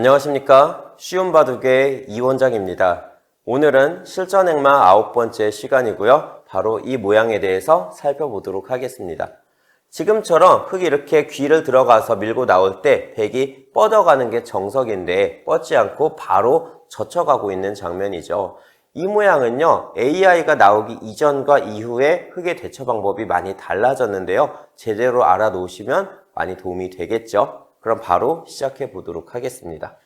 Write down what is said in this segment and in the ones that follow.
안녕하십니까. 쉬운 바둑의 이원장입니다. 오늘은 실전행마 아홉 번째 시간이고요. 바로 이 모양에 대해서 살펴보도록 하겠습니다. 지금처럼 흙이 이렇게 귀를 들어가서 밀고 나올 때 백이 뻗어가는 게 정석인데 뻗지 않고 바로 젖혀가고 있는 장면이죠. 이 모양은요, AI가 나오기 이전과 이후에 흙의 대처 방법이 많이 달라졌는데요. 제대로 알아놓으시면 많이 도움이 되겠죠. 그럼 바로 시작해 보도록 하겠습니다.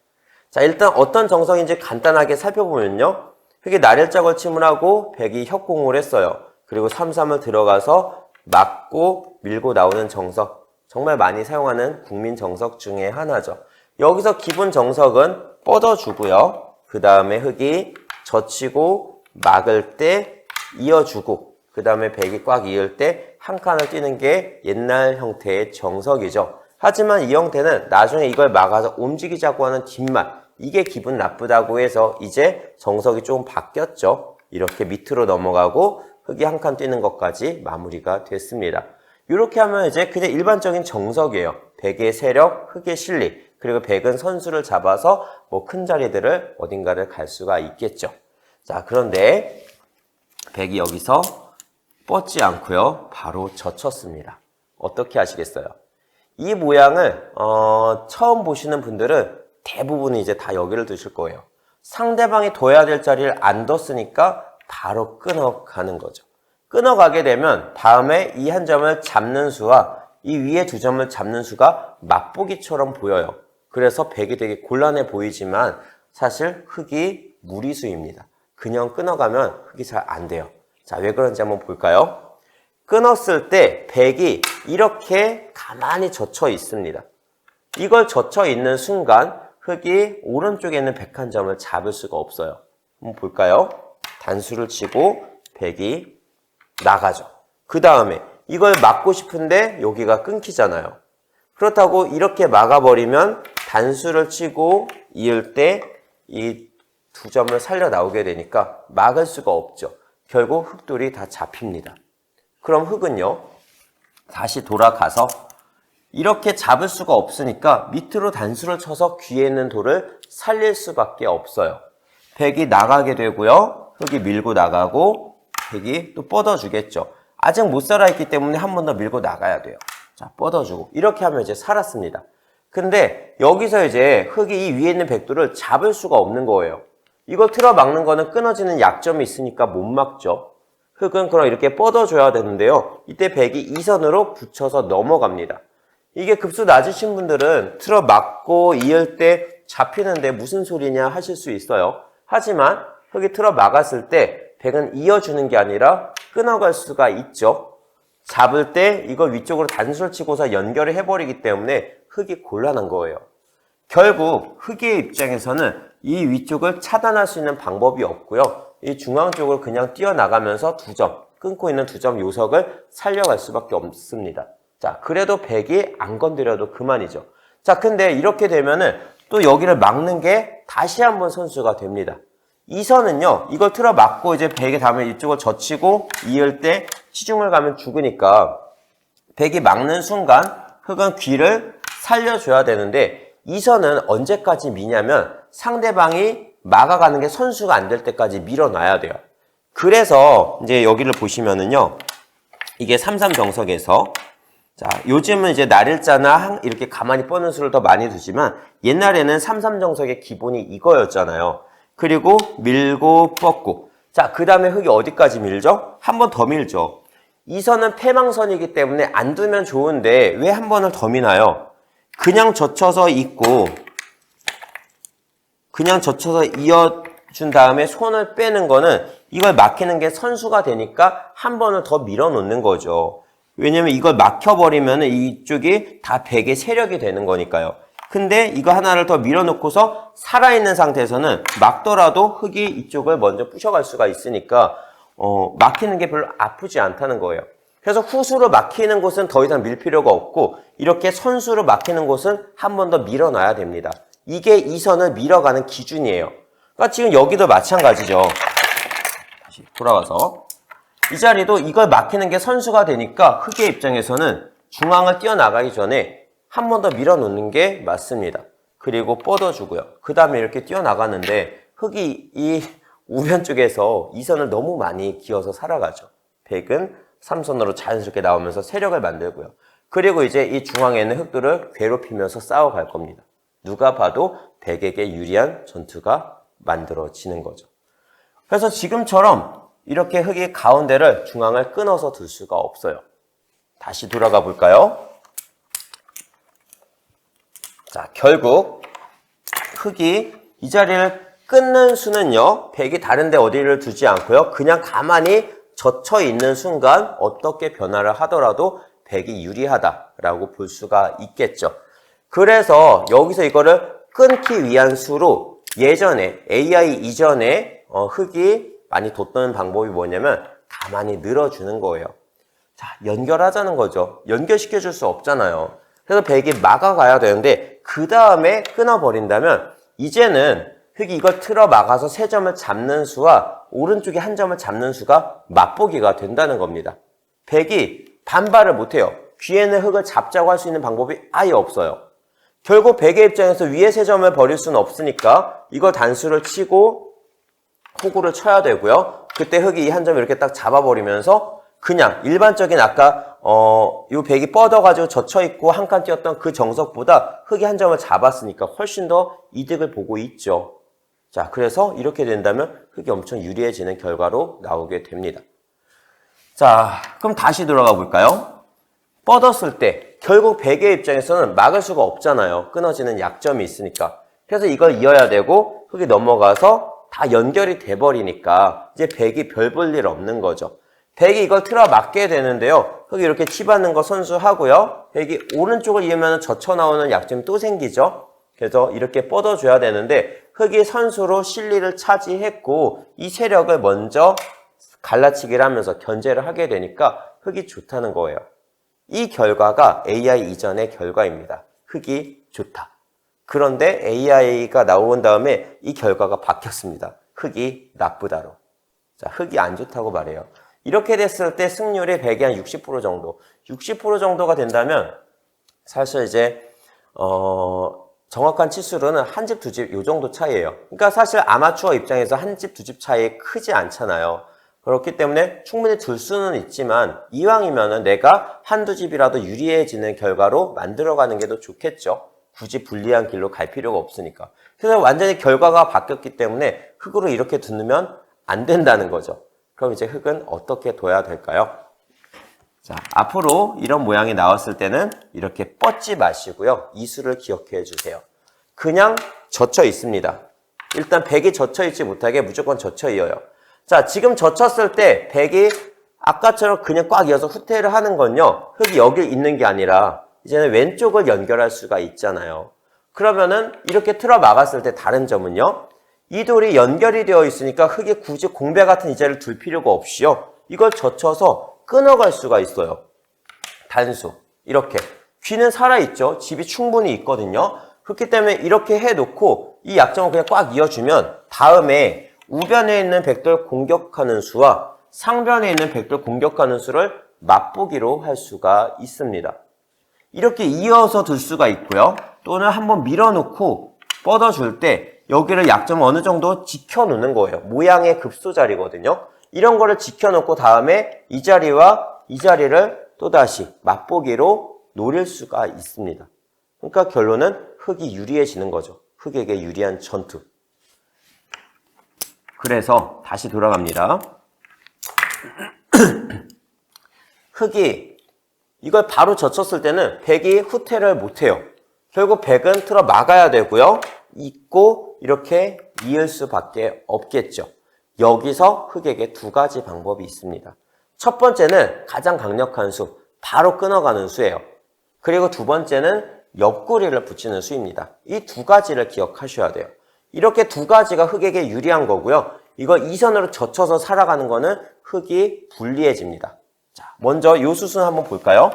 자, 일단 어떤 정석인지 간단하게 살펴보면요. 흙이 나일짝을 침을 하고 백이 협공을 했어요. 그리고 삼삼을 들어가서 맞고 밀고 나오는 정석. 정말 많이 사용하는 국민 정석 중에 하나죠. 여기서 기본 정석은 뻗어주고요. 그 다음에 흙이 젖히고 막을 때 이어주고 그 다음에 백이 꽉 이을 때 한 칸을 뛰는 게 옛날 형태의 정석이죠. 하지만 이 형태는 나중에 이걸 막아서 움직이자고 하는 뒷말 이게 기분 나쁘다고 해서 이제 정석이 좀 바뀌었죠. 이렇게 밑으로 넘어가고 흙이 한 칸 뛰는 것까지 마무리가 됐습니다. 이렇게 하면 이제 그냥 일반적인 정석이에요. 백의 세력, 흙의 실리, 그리고 백은 선수를 잡아서 뭐 큰 자리들을 어딘가를 갈 수가 있겠죠. 자, 그런데 백이 여기서 뻗지 않고요. 바로 젖혔습니다. 어떻게 하시겠어요? 이 모양을 어, 처음 보시는 분들은 대부분 이제 다 여기를 두실 거예요. 상대방이 둬야 될 자리를 안 뒀으니까 바로 끊어가는 거죠. 끊어가게 되면 다음에 이 한 점을 잡는 수와 이 위에 두 점을 잡는 수가 맛보기처럼 보여요. 그래서 백이 되게 곤란해 보이지만 사실 흙이 무리수입니다. 그냥 끊어가면 흙이 잘 안 돼요. 자, 왜 그런지 한번 볼까요? 끊었을 때 백이 이렇게 가만히 젖혀 있습니다. 이걸 젖혀 있는 순간 흙이 오른쪽에 있는 백 한 점을 잡을 수가 없어요. 한번 볼까요? 단수를 치고 백이 나가죠. 그 다음에 이걸 막고 싶은데 여기가 끊기잖아요. 그렇다고 이렇게 막아버리면 단수를 치고 이을 때 이 두 점을 살려 나오게 되니까 막을 수가 없죠. 결국 흙돌이 다 잡힙니다. 그럼 흙은요, 다시 돌아가서 이렇게 잡을 수가 없으니까 밑으로 단수를 쳐서 귀에 있는 돌을 살릴 수밖에 없어요. 백이 나가게 되고요. 흙이 밀고 나가고 백이 또 뻗어주겠죠. 아직 못 살아있기 때문에 한 번 더 밀고 나가야 돼요. 자, 뻗어주고 이렇게 하면 이제 살았습니다. 근데 여기서 이제 흙이 이 위에 있는 백돌을 잡을 수가 없는 거예요. 이걸 틀어 막는 거는 끊어지는 약점이 있으니까 못 막죠. 흙은 그럼 이렇게 뻗어줘야 되는데요. 이때 백이 이선으로 붙여서 넘어갑니다. 이게 급수 낮으신 분들은 틀어 막고 이을 때 잡히는데 무슨 소리냐 하실 수 있어요. 하지만 흙이 틀어 막았을 때 백은 이어주는 게 아니라 끊어갈 수가 있죠. 잡을 때 이걸 위쪽으로 단수를 치고서 연결을 해버리기 때문에 흙이 곤란한 거예요. 결국 흙의 입장에서는 이 위쪽을 차단할 수 있는 방법이 없고요. 이 중앙 쪽으로 그냥 뛰어나가면서 두 점, 끊고 있는 두 점 요석을 살려갈 수밖에 없습니다. 자, 그래도 백이 안 건드려도 그만이죠. 자, 근데 이렇게 되면은 또 여기를 막는 게 다시 한번 선수가 됩니다. 이 선은요, 이걸 틀어 막고 이제 백이 다음에 이쪽을 젖히고 이을 때 치중을 가면 죽으니까 백이 막는 순간 흙은 귀를 살려줘야 되는데 이 선은 언제까지 미냐면 상대방이 막아가는 게 선수가 안 될 때까지 밀어놔야 돼요. 그래서 이제 여기를 보시면은요. 이게 삼삼 정석에서 자, 요즘은 이제 날일자나 항- 이렇게 가만히 뻗는 수를 더 많이 두지만 옛날에는 삼삼 정석의 기본이 이거였잖아요. 그리고 밀고 뻗고 자, 그 다음에 흙이 어디까지 밀죠? 한 번 더 밀죠. 이 선은 패망선이기 때문에 안 두면 좋은데 왜 한 번을 더 미나요? 그냥 젖혀서 있고 그냥 젖혀서 이어준 다음에 손을 빼는 거는 이걸 막히는 게 선수가 되니까 한 번을 더 밀어놓는 거죠. 왜냐면 이걸 막혀버리면 이쪽이 다 백의 세력이 되는 거니까요. 근데 이거 하나를 더 밀어놓고서 살아있는 상태에서는 막더라도 흙이 이쪽을 먼저 부셔갈 수가 있으니까 어, 막히는 게 별로 아프지 않다는 거예요. 그래서 후수로 막히는 곳은 더 이상 밀 필요가 없고 이렇게 선수로 막히는 곳은 한 번 더 밀어놔야 됩니다. 이게 이 선을 밀어가는 기준이에요. 그러니까 지금 여기도 마찬가지죠. 다시 돌아와서 이 자리도 이걸 막히는 게 선수가 되니까 흙의 입장에서는 중앙을 뛰어나가기 전에 한 번 더 밀어놓는 게 맞습니다. 그리고 뻗어주고요. 그 다음에 이렇게 뛰어나가는데 흙이 이 우변 쪽에서 이 선을 너무 많이 기어서 살아가죠. 백은 삼선으로 자연스럽게 나오면서 세력을 만들고요. 그리고 이제 이 중앙에 있는 흙들을 괴롭히면서 싸워갈 겁니다. 누가 봐도 백에게 유리한 전투가 만들어지는 거죠. 그래서 지금처럼 이렇게 흙이 가운데를 중앙을 끊어서 둘 수가 없어요. 다시 돌아가 볼까요? 자, 결국 흙이 이 자리를 끊는 수는요, 백이 다른데 어디를 두지 않고요, 그냥 가만히 젖혀 있는 순간 어떻게 변화를 하더라도 백이 유리하다라고 볼 수가 있겠죠. 그래서 여기서 이거를 끊기 위한 수로 예전에 AI 이전에 어, 흙이 많이 돋는 방법이 뭐냐면 가만히 늘어주는 거예요. 자, 연결하자는 거죠. 연결시켜 줄 수 없잖아요. 그래서 백이 막아가야 되는데 그 다음에 끊어버린다면 이제는 흙이 이걸 틀어 막아서 세 점을 잡는 수와 오른쪽에 한 점을 잡는 수가 맛보기가 된다는 겁니다. 백이 반발을 못해요. 귀에는 흙을 잡자고 할 수 있는 방법이 아예 없어요. 결국 백의 입장에서 위에 세 점을 버릴 수는 없으니까 이걸 단수를 치고 호구를 쳐야 되고요. 그때 흙이 이 한 점을 이렇게 딱 잡아버리면서 그냥 일반적인 아까 어, 요 백이 뻗어가지고 젖혀 있고 한 칸 뛰었던 그 정석보다 흙이 한 점을 잡았으니까 훨씬 더 이득을 보고 있죠. 자, 그래서 이렇게 된다면 흙이 엄청 유리해지는 결과로 나오게 됩니다. 자, 그럼 다시 돌아가 볼까요? 뻗었을 때 결국 백의 입장에서는 막을 수가 없잖아요. 끊어지는 약점이 있으니까. 그래서 이걸 이어야 되고 흙이 넘어가서 다 연결이 돼버리니까 이제 백이 별 볼 일 없는 거죠. 백이 이걸 틀어 막게 되는데요. 흙이 이렇게 치받는 거 선수하고요. 백이 오른쪽을 이으면 젖혀 나오는 약점이 또 생기죠. 그래서 이렇게 뻗어줘야 되는데 흙이 선수로 실리를 차지했고 이 세력을 먼저 갈라치기를 하면서 견제를 하게 되니까 흙이 좋다는 거예요. 이 결과가 AI 이전의 결과입니다. 흙이 좋다. 그런데 AI가 나온 다음에 이 결과가 바뀌었습니다. 흙이 나쁘다로. 자, 흙이 안 좋다고 말해요. 이렇게 됐을 때 승률이 100이 한 60% 정도. 60% 정도가 된다면 사실 이제 어 정확한 치수로는 한 집, 두 집 요 정도 차이예요. 그러니까 사실 아마추어 입장에서 한 집, 두 집 차이 크지 않잖아요. 그렇기 때문에 충분히 둘 수는 있지만 이왕이면은 내가 한두 집이라도 유리해지는 결과로 만들어가는 게 더 좋겠죠. 굳이 불리한 길로 갈 필요가 없으니까. 그래서 완전히 결과가 바뀌었기 때문에 흙으로 이렇게 두면 안 된다는 거죠. 그럼 이제 흙은 어떻게 둬야 될까요? 자, 앞으로 이런 모양이 나왔을 때는 이렇게 뻗지 마시고요. 이 수를 기억해 주세요. 그냥 젖혀 있습니다. 일단 백이 젖혀 있지 못하게 무조건 젖혀 이어요. 자, 지금 젖혔을 때 백이 아까처럼 그냥 꽉 이어서 후퇴를 하는 건요. 흙이 여기 있는 게 아니라 이제는 왼쪽을 연결할 수가 있잖아요. 그러면은 이렇게 틀어 막았을 때 다른 점은요. 이 돌이 연결이 되어 있으니까 흙이 굳이 공배 같은 이 자리를 둘 필요가 없이요. 이걸 젖혀서 끊어갈 수가 있어요. 단수. 이렇게. 귀는 살아있죠. 집이 충분히 있거든요. 그렇기 때문에 이렇게 해놓고 이 약점을 그냥 꽉 이어주면 다음에 우변에 있는 백돌 공격하는 수와 상변에 있는 백돌 공격하는 수를 맛보기로 할 수가 있습니다. 이렇게 이어서 둘 수가 있고요. 또는 한번 밀어놓고 뻗어줄 때 여기를 약점 어느 정도 지켜놓는 거예요. 모양의 급소 자리거든요. 이런 거를 지켜놓고 다음에 이 자리와 이 자리를 또다시 맛보기로 노릴 수가 있습니다. 그러니까 결론은 흙이 유리해지는 거죠. 흙에게 유리한 전투. 그래서 다시 돌아갑니다. 흙이 이걸 바로 젖혔을 때는 백이 후퇴를 못해요. 결국 백은 틀어 막아야 되고요. 있고 이렇게 이을 수밖에 없겠죠. 여기서 흙에게 두 가지 방법이 있습니다. 첫 번째는 가장 강력한 수, 바로 끊어가는 수예요. 그리고 두 번째는 옆구리를 붙이는 수입니다. 이 두 가지를 기억하셔야 돼요. 이렇게 두 가지가 흙에게 유리한 거고요. 이거 이선으로 젖혀서 살아가는 거는 흙이 불리해집니다. 자, 먼저 요 수순 한번 볼까요?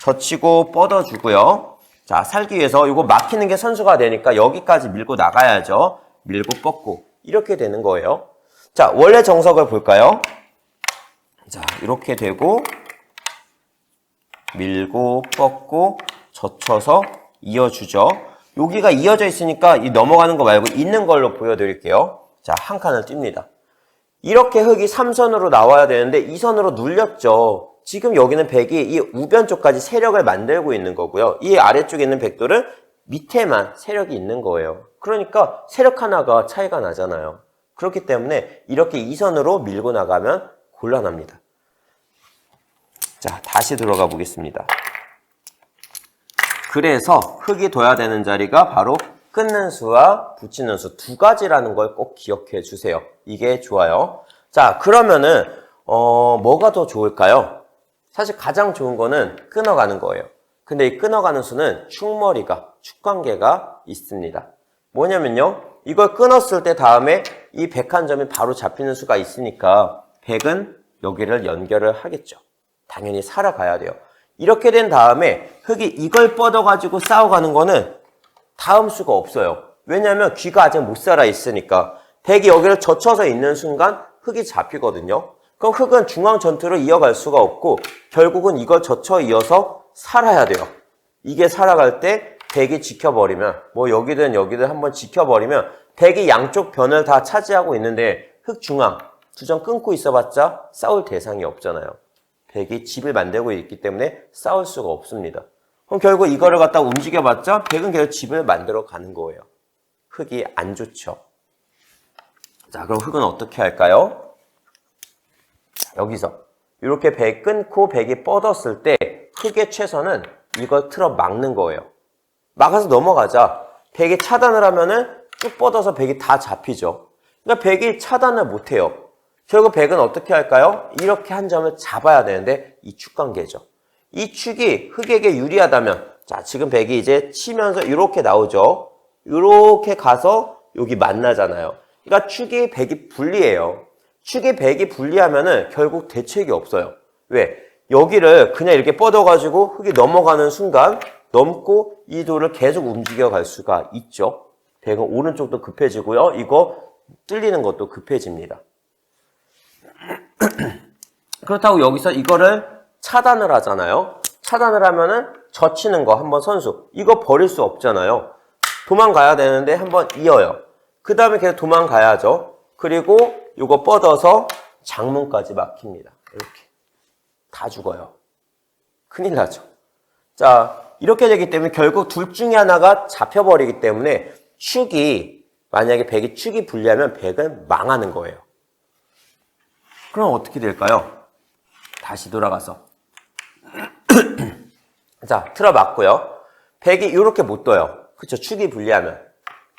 젖히고 뻗어주고요. 자, 살기 위해서 이거 막히는 게 선수가 되니까 여기까지 밀고 나가야죠. 밀고 뻗고 이렇게 되는 거예요. 자, 원래 정석을 볼까요? 자, 이렇게 되고 밀고 뻗고 젖혀서 이어주죠. 여기가 이어져 있으니까 이 넘어가는 거 말고 있는 걸로 보여드릴게요. 자, 한 칸을 띱니다. 이렇게 흙이 3선으로 나와야 되는데 2선으로 눌렸죠. 지금 여기는 백이 이 우변 쪽까지 세력을 만들고 있는 거고요. 이 아래쪽에 있는 백돌은 밑에만 세력이 있는 거예요. 그러니까 세력 하나가 차이가 나잖아요. 그렇기 때문에 이렇게 2선으로 밀고 나가면 곤란합니다. 자, 다시 들어가 보겠습니다. 그래서 흙이 둬야 되는 자리가 바로 끊는 수와 붙이는 수 두 가지라는 걸 꼭 기억해 주세요. 이게 좋아요. 자, 그러면은 어, 뭐가 더 좋을까요? 사실 가장 좋은 거는 끊어가는 거예요. 근데 이 끊어가는 수는 축머리가, 축관계가 있습니다. 뭐냐면요. 이걸 끊었을 때 다음에 이 101점이 바로 잡히는 수가 있으니까 100은 여기를 연결을 하겠죠. 당연히 살아가야 돼요. 이렇게 된 다음에 흙이 이걸 뻗어가지고 싸워가는 거는 다음 수가 없어요. 왜냐하면 귀가 아직 못 살아 있으니까 100이 여기를 젖혀서 있는 순간 흙이 잡히거든요. 그럼 흙은 중앙 전투를 이어갈 수가 없고 결국은 이걸 젖혀 이어서 살아야 돼요. 이게 살아갈 때 100이 지켜버리면 뭐 여기든 여기든 한번 지켜버리면 100이 양쪽 변을 다 차지하고 있는데 흙 중앙 두 점 끊고 있어봤자 싸울 대상이 없잖아요. 100이 집을 만들고 있기 때문에 싸울 수가 없습니다. 그럼 결국 이거를 갖다 움직여봤자 100은 계속 집을 만들어 가는 거예요. 흙이 안 좋죠. 자, 그럼 흙은 어떻게 할까요? 여기서 이렇게 100 끊고 100이 뻗었을 때 흙의 최선은 이걸 틀어 막는 거예요. 막아서 넘어가자. 100이 차단을 하면은 쭉 뻗어서 100이 다 잡히죠. 그러니까 100이 차단을 못 해요. 결국 100은 어떻게 할까요? 이렇게 한 점을 잡아야 되는데 이 축 관계죠. 이 축이 흙에게 유리하다면 자 지금 100이 이제 치면서 이렇게 나오죠. 이렇게 가서 여기 만나잖아요. 그러니까 축이 100이 불리해요. 축이 100이 불리하면은 결국 대책이 없어요. 왜? 여기를 그냥 이렇게 뻗어가지고 흙이 넘어가는 순간 넘고 이 돌을 계속 움직여 갈 수가 있죠. 100은 오른쪽도 급해지고요. 이거 뚫리는 것도 급해집니다. 그렇다고 여기서 이거를 차단을 하잖아요. 차단을 하면은 젖히는 거 한번 선수. 이거 버릴 수 없잖아요. 도망가야 되는데 한번 이어요. 그 다음에 계속 도망가야죠. 그리고 이거 뻗어서 장문까지 막힙니다. 이렇게. 다 죽어요. 큰일 나죠. 자, 이렇게 되기 때문에 결국 둘 중에 하나가 잡혀버리기 때문에 축이, 만약에 백이 축이 불리하면 백은 망하는 거예요. 그럼 어떻게 될까요? 다시 돌아가서. 자, 틀어 맞고요. 백이 이렇게 못 떠요. 그쵸? 축이 불리하면.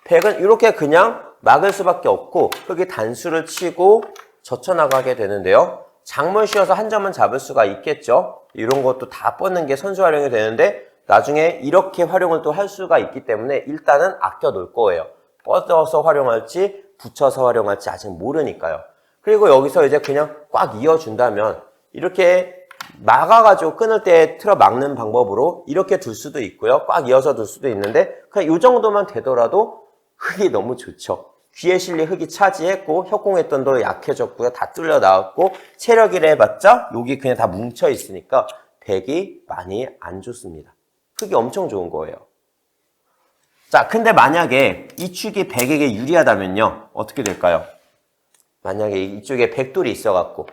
백은 이렇게 그냥 막을 수밖에 없고 흙이 단수를 치고 젖혀나가게 되는데요. 장문 씌워서 한 점은 잡을 수가 있겠죠. 이런 것도 다 뻗는 게 선수 활용이 되는데 나중에 이렇게 활용을 또 할 수가 있기 때문에 일단은 아껴 놓을 거예요. 뻗어서 활용할지 붙여서 활용할지 아직 모르니까요. 그리고 여기서 이제 그냥 꽉 이어준다면 이렇게 막아가지고 끊을 때 틀어 막는 방법으로 이렇게 둘 수도 있고요. 꽉 이어서 둘 수도 있는데 그냥 이 정도만 되더라도 흙이 너무 좋죠. 귀에 실린 흙이 차지했고 협공했던 도 약해졌고요. 다 뚫려 나왔고 체력이라 해봤자 여기 그냥 다 뭉쳐 있으니까 백이 많이 안 좋습니다. 흙이 엄청 좋은 거예요. 자, 근데 만약에 이 축이 백에게 유리하다면요. 어떻게 될까요? 만약에 이쪽에 백돌이 있어갖고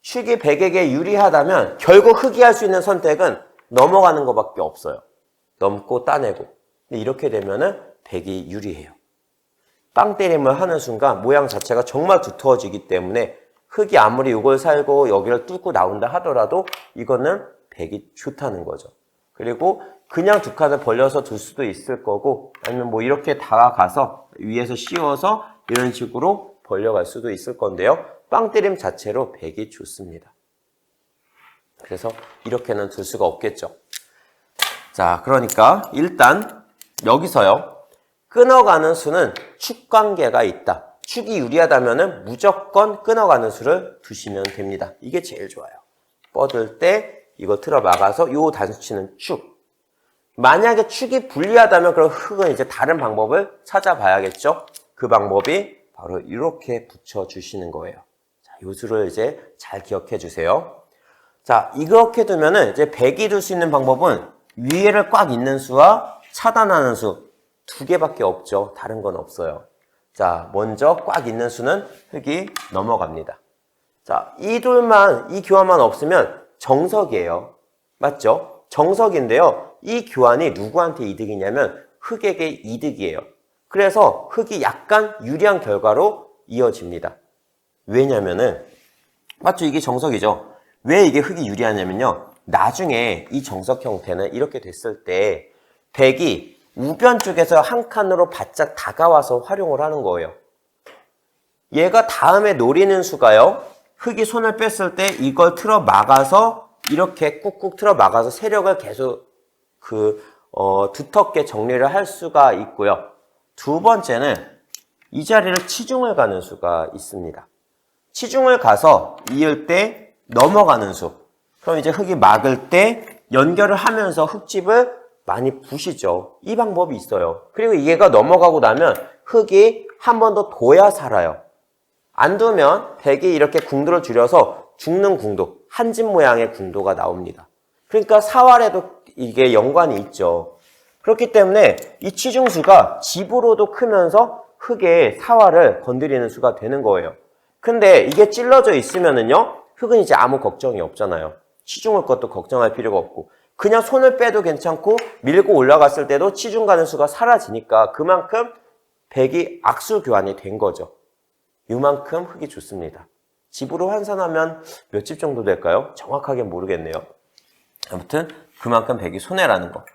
축이 백에게 유리하다면 결국 흙이 할 수 있는 선택은 넘어가는 것밖에 없어요. 넘고 따내고. 근데 이렇게 되면은 백이 유리해요. 빵 때림을 하는 순간 모양 자체가 정말 두터워지기 때문에 흙이 아무리 이걸 살고 여기를 뚫고 나온다 하더라도 이거는 백이 좋다는 거죠. 그리고 그냥 두 칸을 벌려서 둘 수도 있을 거고 아니면 뭐 이렇게 다가가서 위에서 씌워서 이런 식으로 벌려갈 수도 있을 건데요. 빵 때림 자체로 백이 좋습니다. 그래서 이렇게는 둘 수가 없겠죠. 자, 그러니까 일단 여기서요. 끊어가는 수는 축 관계가 있다. 축이 유리하다면 무조건 끊어가는 수를 두시면 됩니다. 이게 제일 좋아요. 뻗을 때 이거 틀어 막아서 요 단수치는 축. 만약에 축이 불리하다면 그럼 흙은 이제 다른 방법을 찾아봐야겠죠. 그 방법이 바로 이렇게 붙여주시는 거예요. 자, 요 수를 이제 잘 기억해 주세요. 자, 이렇게 두면은 이제 100이 둘 수 있는 방법은 위에를 꽉 있는 수와 차단하는 수 두 개밖에 없죠. 다른 건 없어요. 자, 먼저 꽉 있는 수는 흙이 넘어갑니다. 자, 이 둘만, 이 교환만 없으면 정석이에요. 맞죠? 정석인데요. 이 교환이 누구한테 이득이냐면 흙에게 이득이에요. 그래서 흙이 약간 유리한 결과로 이어집니다. 왜냐면은, 맞죠? 이게 정석이죠? 왜 이게 흙이 유리하냐면요. 나중에 이 정석 형태는 이렇게 됐을 때 백이 우변 쪽에서 한 칸으로 바짝 다가와서 활용을 하는 거예요. 얘가 다음에 노리는 수가요. 흙이 손을 뺐을 때 이걸 틀어 막아서 이렇게 꾹꾹 틀어 막아서 세력을 계속 그 어, 두텁게 정리를 할 수가 있고요. 두 번째는 이 자리를 치중을 가는 수가 있습니다. 치중을 가서 이을 때 넘어가는 수. 그럼 이제 흙이 막을 때 연결을 하면서 흙집을 많이 부시죠. 이 방법이 있어요. 그리고 얘가 넘어가고 나면 흙이 한 번 더 둬야 살아요. 안 두면 백이 이렇게 궁도를 줄여서 죽는 궁도, 한집 모양의 궁도가 나옵니다. 그러니까 사활에도 이게 연관이 있죠. 그렇기 때문에 이 치중수가 집으로도 크면서 흙의 사활을 건드리는 수가 되는 거예요. 근데 이게 찔러져 있으면은요, 흙은 이제 아무 걱정이 없잖아요. 치중을 것도 걱정할 필요가 없고, 그냥 손을 빼도 괜찮고, 밀고 올라갔을 때도 치중 가는 수가 사라지니까 그만큼 백이 악수 교환이 된 거죠. 이만큼 흙이 좋습니다. 집으로 환산하면 몇 집 정도 될까요? 정확하게 모르겠네요. 아무튼 그만큼 백이 손해라는 거.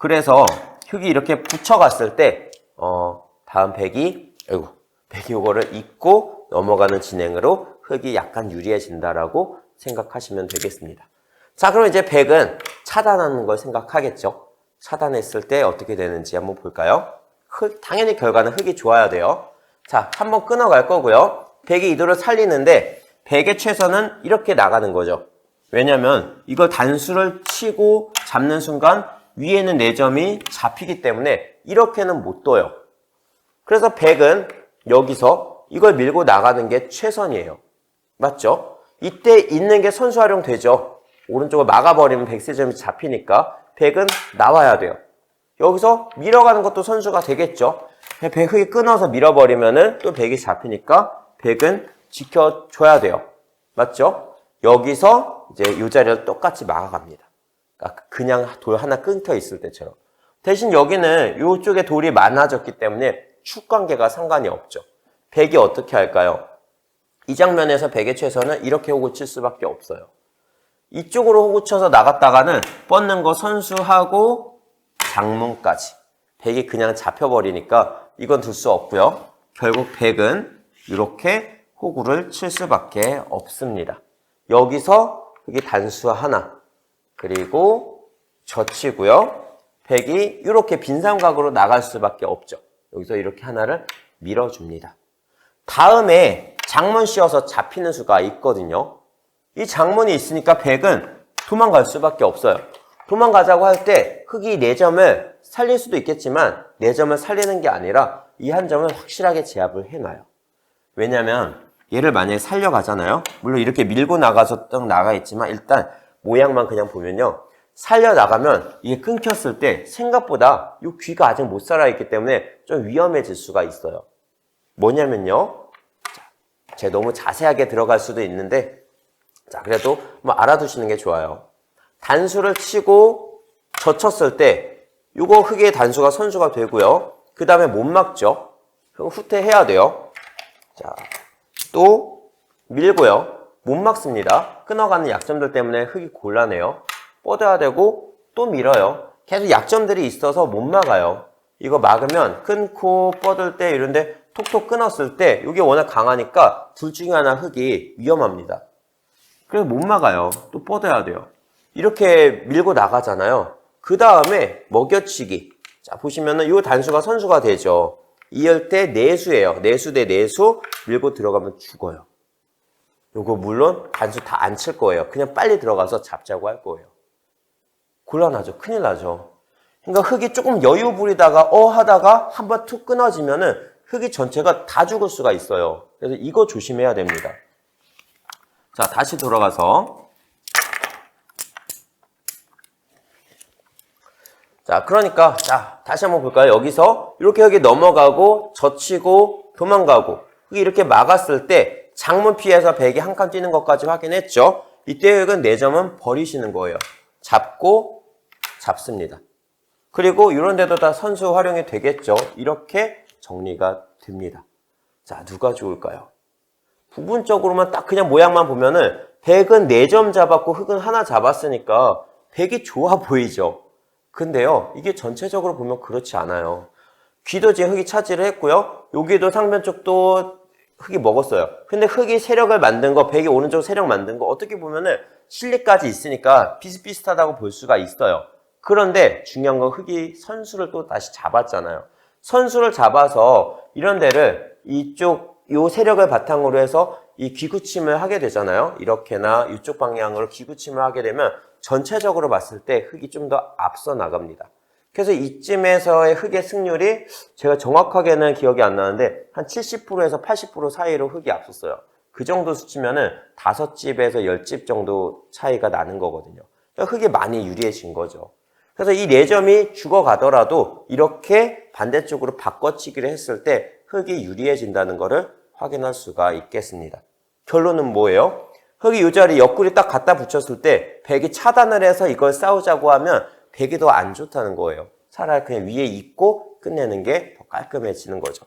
그래서 흙이 이렇게 붙여갔을 때, 어, 다음 백이, 아이고, 백이 요거를 잊고 넘어가는 진행으로 흙이 약간 유리해진다라고 생각하시면 되겠습니다. 자, 그럼 이제 백은 차단하는 걸 생각하겠죠? 차단했을 때 어떻게 되는지 한번 볼까요? 흙, 당연히 결과는 흙이 좋아야 돼요. 자, 한번 끊어갈 거고요. 백이 이도를 살리는데 백의 최선은 이렇게 나가는 거죠. 왜냐면 이걸 단수를 치고 잡는 순간 위에는 4점이 잡히기 때문에 이렇게는 못 둬요. 그래서 백은 여기서 이걸 밀고 나가는 게 최선이에요. 맞죠? 이때 있는 게 선수 활용 되죠. 오른쪽을 막아버리면 백세점이 잡히니까 백은 나와야 돼요. 여기서 밀어가는 것도 선수가 되겠죠. 백이 끊어서 밀어버리면은 또 백이 잡히니까 백은 지켜줘야 돼요. 맞죠? 여기서 이제 이 자리를 똑같이 막아갑니다. 그러니까 그냥 돌 하나 끊겨 있을 때처럼. 대신 여기는 이쪽에 돌이 많아졌기 때문에 축 관계가 상관이 없죠. 백이 어떻게 할까요? 이 장면에서 백의 최선은 이렇게 호구 칠 수밖에 없어요. 이쪽으로 호구 쳐서 나갔다가는 뻗는 거 선수하고 장문까지. 백이 그냥 잡혀버리니까 이건 둘 수 없고요. 결국 백은 이렇게 호구를 칠 수밖에 없습니다. 여기서 흙이 단수 하나 그리고 젖히고요. 백이 이렇게 빈 삼각으로 나갈 수밖에 없죠. 여기서 이렇게 하나를 밀어줍니다. 다음에 장문 씌워서 잡히는 수가 있거든요. 이 장문이 있으니까 백은 도망갈 수밖에 없어요. 도망가자고 할 때 흙이 4점을 살릴 수도 있겠지만 4점을 살리는 게 아니라 이 한 점을 확실하게 제압을 해놔요. 왜냐면 얘를 만약에 살려가잖아요. 물론 이렇게 밀고 나가서 딱 나가 있지만 일단 모양만 그냥 보면요. 살려 나가면 이게 끊겼을 때 생각보다 이 귀가 아직 못 살아있기 때문에 좀 위험해질 수가 있어요. 뭐냐면요. 자, 제가 너무 자세하게 들어갈 수도 있는데 자 그래도 뭐 알아두시는 게 좋아요. 단수를 치고 젖혔을 때 이거 흙의 단수가 선수가 되고요. 그 다음에 못 막죠. 그럼 후퇴해야 돼요. 자, 또 밀고요. 못 막습니다. 끊어가는 약점들 때문에 흙이 곤란해요. 뻗어야 되고 또 밀어요. 계속 약점들이 있어서 못 막아요. 이거 막으면 끊고 뻗을 때 이런데 톡톡 끊었을 때 이게 워낙 강하니까 둘 중에 하나 흙이 위험합니다. 그래서 못 막아요. 또 뻗어야 돼요. 이렇게 밀고 나가잖아요. 그 다음에 먹여치기. 자, 보시면은 이 단수가 선수가 되죠. 이을 때 내수예요. 내수 대 내수 밀고 들어가면 죽어요. 요거 물론 단수 다 안 칠 거예요. 그냥 빨리 들어가서 잡자고 할 거예요. 곤란하죠. 큰일 나죠. 그러니까 흙이 조금 여유 부리다가 어 하다가 한번 툭 끊어지면은 흙이 전체가 다 죽을 수가 있어요. 그래서 이거 조심해야 됩니다. 자, 다시 돌아가서 자, 그러니까, 자, 다시 한번 볼까요? 여기서 이렇게 흙이 넘어가고, 젖히고, 도망가고, 흙이 이렇게 막았을 때, 장문 피해서 백이 한 칸 뛰는 것까지 확인했죠? 이때 흙은 4점은 버리시는 거예요. 잡고, 잡습니다. 그리고 이런 데도 다 선수 활용이 되겠죠? 이렇게 정리가 됩니다. 자, 누가 좋을까요? 부분적으로만 딱 그냥 모양만 보면은, 백은 4점 잡았고, 흙은 하나 잡았으니까, 백이 좋아 보이죠? 근데요, 이게 전체적으로 보면 그렇지 않아요. 귀도 제 흙이 차지를 했고요. 여기도 상변 쪽도 흙이 먹었어요. 근데 흙이 세력을 만든 거, 백이 오른쪽 세력 만든 거, 어떻게 보면은 실리까지 있으니까 비슷비슷하다고 볼 수가 있어요. 그런데 중요한 건 흙이 선수를 또 다시 잡았잖아요. 선수를 잡아서 이런 데를 이쪽, 요 세력을 바탕으로 해서 이 귀구침을 하게 되잖아요. 이렇게나 이쪽 방향으로 귀구침을 하게 되면 전체적으로 봤을 때 흙이 좀 더 앞서 나갑니다. 그래서 이쯤에서의 흙의 승률이 제가 정확하게는 기억이 안 나는데 한 70%에서 80% 사이로 흙이 앞섰어요. 그 정도 수치면은 다섯 집에서 열 집 정도 차이가 나는 거거든요. 그러니까 흙이 많이 유리해진 거죠. 그래서 이 네 점이 죽어가더라도 이렇게 반대쪽으로 바꿔치기를 했을 때 흙이 유리해진다는 것을 확인할 수가 있겠습니다. 결론은 뭐예요? 흙이 이 자리 옆구리 딱 갖다 붙였을 때 백이 차단을 해서 이걸 싸우자고 하면 백이 더안 좋다는 거예요. 차라리 그냥 위에 있고 끝내는 게 더 깔끔해지는 거죠.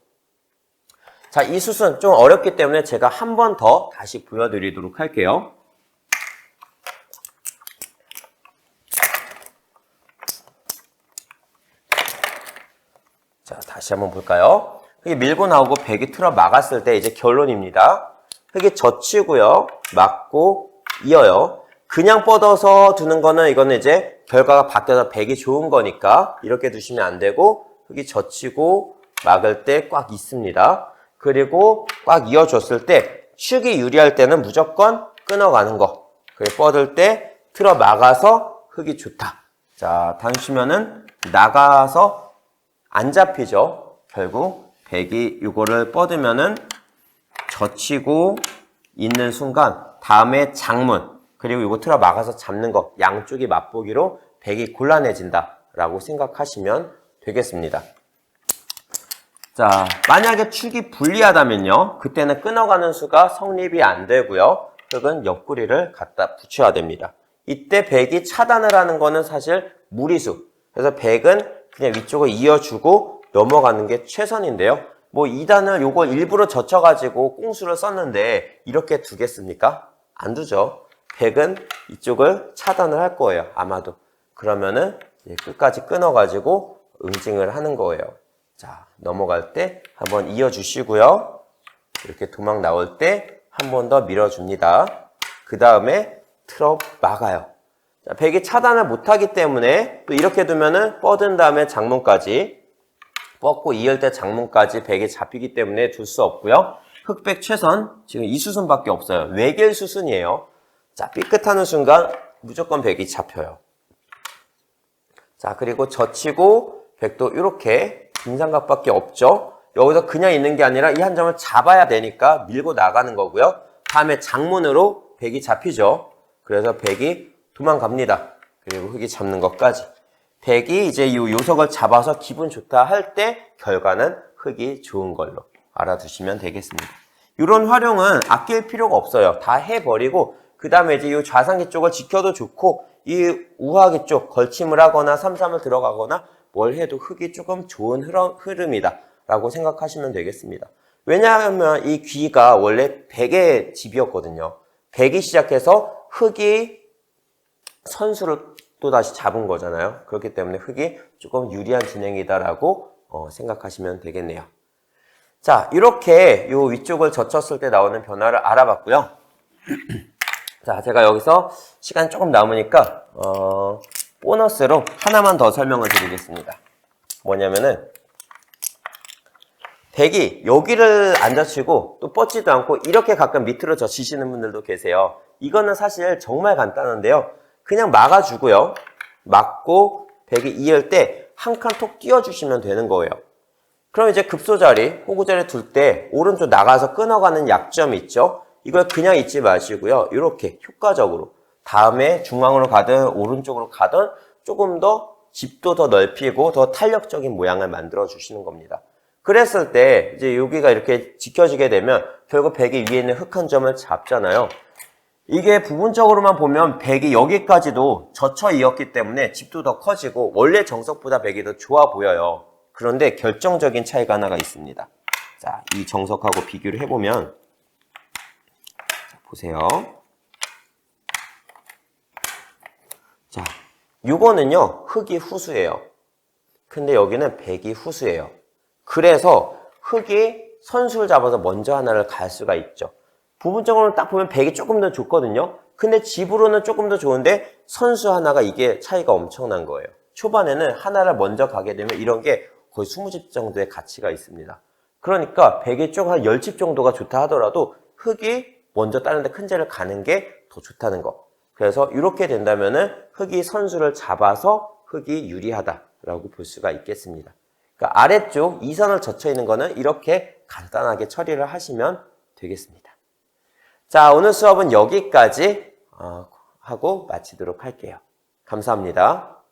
자, 이 수순 좀 어렵기 때문에 제가 한 번 더 다시 보여드리도록 할게요. 자, 다시 한번 볼까요? 흙이 밀고 나오고 백이 틀어 막았을 때 이제 결론입니다. 흙이 젖히고요. 막고 이어요. 그냥 뻗어서 두는 거는 이거는 이제 결과가 바뀌어서 백이 좋은 거니까 이렇게 두시면 안 되고 흙이 젖히고 막을 때 꽉 있습니다. 그리고 꽉 이어줬을 때 축이 유리할 때는 무조건 끊어가는 거. 그리고 뻗을 때 틀어 막아서 흙이 좋다. 자, 단수면은 나가서 안 잡히죠. 결국 백이 이거를 뻗으면은 젖히고 있는 순간 다음에 장문 그리고 이거 틀어 막아서 잡는 거 양쪽이 맛보기로 백이 곤란해진다 라고 생각하시면 되겠습니다. 자, 만약에 축이 불리하다면요. 그때는 끊어가는 수가 성립이 안 되고요. 흙은 옆구리를 갖다 붙여야 됩니다. 이때 백이 차단을 하는 거는 사실 무리수. 그래서 백은 그냥 위쪽을 이어주고 넘어가는 게 최선인데요. 뭐 2단을 요거 일부러 젖혀가지고 꽁수를 썼는데 이렇게 두겠습니까? 안 두죠. 백은 이쪽을 차단을 할 거예요. 아마도. 그러면은 끝까지 끊어가지고 응징을 하는 거예요. 자, 넘어갈 때 한번 이어주시고요. 이렇게 도망 나올 때 한 번 더 밀어줍니다. 그 다음에 틀어 막아요. 자, 백이 차단을 못하기 때문에 또 이렇게 두면은 뻗은 다음에 장문까지 뻗고 이을 때 장문까지 백이 잡히기 때문에 둘 수 없고요. 흑백 최선 지금 이 수순밖에 없어요. 외길 수순이에요. 자, 삐끗하는 순간 무조건 백이 잡혀요. 자, 그리고 젖히고 백도 이렇게 빈삼각밖에 없죠. 여기서 그냥 있는 게 아니라 이 한 점을 잡아야 되니까 밀고 나가는 거고요. 다음에 장문으로 백이 잡히죠. 그래서 백이 도망갑니다. 그리고 흙이 잡는 것까지. 백이 이제 이 요석을 잡아서 기분 좋다 할 때 결과는 흙이 좋은 걸로 알아두시면 되겠습니다. 이런 활용은 아낄 필요가 없어요. 다 해버리고 그 다음에 이제 이 좌상기 쪽을 지켜도 좋고 이 우하기 쪽 걸침을 하거나 삼삼을 들어가거나 뭘 해도 흙이 조금 좋은 흐름, 흐름이다 라고 생각하시면 되겠습니다. 왜냐하면 이 귀가 원래 백의 집이었거든요. 백이 시작해서 흙이 선수를 또 다시 잡은 거잖아요. 그렇기 때문에 흙이 조금 유리한 진행이다라고 어, 생각하시면 되겠네요. 자, 이렇게 요 위쪽을 젖혔을 때 나오는 변화를 알아봤고요. 자, 제가 여기서 시간 조금 남으니까 어, 보너스로 하나만 더 설명을 드리겠습니다. 뭐냐면은 백이 여기를 안 젖히고 또 뻗지도 않고 이렇게 가끔 밑으로 젖히시는 분들도 계세요. 이거는 사실 정말 간단한데요. 그냥 막아주고요. 막고 백이 이을 때 한 칸 톡 띄워주시면 되는 거예요. 그럼 이제 급소 자리, 호구 자리 둘 때 오른쪽 나가서 끊어가는 약점이 있죠. 이걸 그냥 잊지 마시고요. 이렇게 효과적으로 다음에 중앙으로 가든 오른쪽으로 가든 조금 더 집도 더 넓히고 더 탄력적인 모양을 만들어 주시는 겁니다. 그랬을 때 이제 여기가 이렇게 지켜지게 되면 결국 벽이 위에 있는 흙한 점을 잡잖아요. 이게 부분적으로만 보면 벽이 여기까지도 젖혀 이었기 때문에 집도 더 커지고 원래 정석보다 벽이 더 좋아 보여요. 그런데 결정적인 차이가 하나가 있습니다. 자, 이 정석하고 비교를 해보면 자, 보세요. 자, 요거는요 흙이 후수예요. 근데 여기는 백이 후수예요. 그래서 흙이 선수를 잡아서 먼저 하나를 갈 수가 있죠. 부분적으로 딱 보면 백이 조금 더 좋거든요. 근데 집으로는 조금 더 좋은데 선수 하나가 이게 차이가 엄청난 거예요. 초반에는 하나를 먼저 가게 되면 이런 게 거의 20집 정도의 가치가 있습니다. 그러니까 백이 쪽한 10집 정도가 좋다 하더라도 흙이 먼저 다른 데 큰 재를 가는 게 더 좋다는 거. 그래서 이렇게 된다면은 흙이 선수를 잡아서 흙이 유리하다라고 볼 수가 있겠습니다. 그러니까 아래쪽 이 선을 젖혀 있는 거는 이렇게 간단하게 처리를 하시면 되겠습니다. 자, 오늘 수업은 여기까지 어, 하고 마치도록 할게요. 감사합니다.